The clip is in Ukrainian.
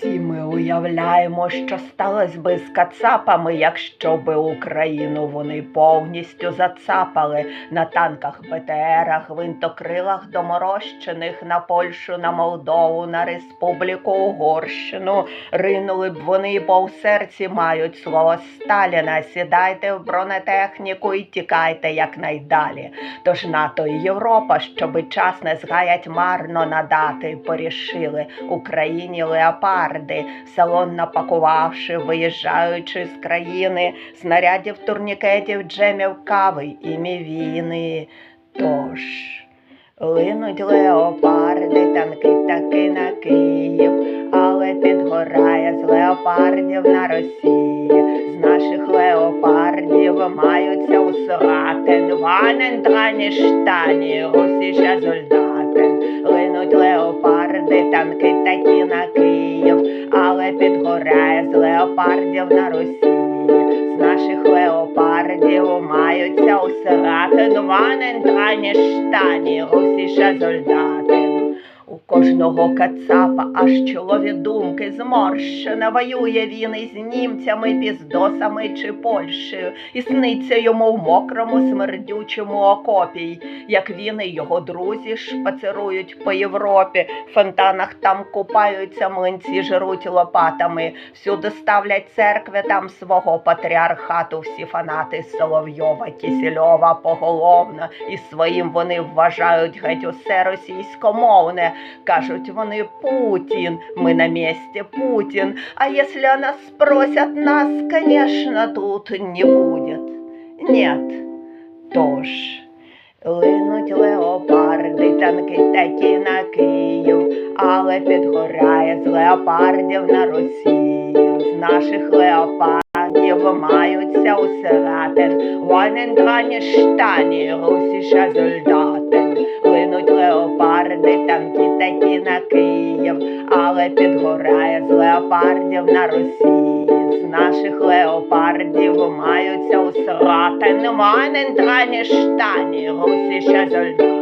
Всі ми уявляємо, що сталося би з кацапами, якщо би Україну вони повністю зацапали на танках БТРах, винтокрилах доморощених на Польщу, на Молдову, на Республіку Угорщину. Ринули б вони, бо в серці мають слово Сталіна. Сідайте в бронетехніку і тікайте якнайдалі. Тож НАТО і Європа, щоби час не згаять марно надати, порішили Україні леопарди, салон напакувавши, виїжджаючи з країни, снарядів, турнікетів, джемів, кави і мівіни. Тож линуть леопарди, танки таки на Київ, але підгорає з леопардів на Росії. З наших леопардів маються усратен, ванен трані штані, русіша зольдатен. Линуть леопарди, танки такі на Київ, але підгорає з леопардів на Росії. З наших леопардів маються усратен, два нентрані штані, русіша зольдатен. У кожного кацапа аж чолові думки зморщена воює він із німцями, піздосами чи Польщею, і сниться йому в мокрому смердючому окопі, як він і його друзі шпацирують по Європі, в фонтанах там купаються, млинці жируть лопатами, всюди ставлять церкви там свого патріархату, всі фанати Соловйова, Кісельова, поголовно, і своїм вони вважають геть усе російськомовне. Кажуть вони Путін, ми на місці Путін. А если нас спросят, нас, конечно, тут не будет. Нет. Тож, линуть леопарди, танки такі на Київ, але підгорає з леопардів на Росію. З наших леопардів маються усератин. Воїн трані штані, русіша зольдатин. Київ, але підгорає з леопардів на Росії. З наших леопардів маються усратин. немає ні штані, русіша зольдатин.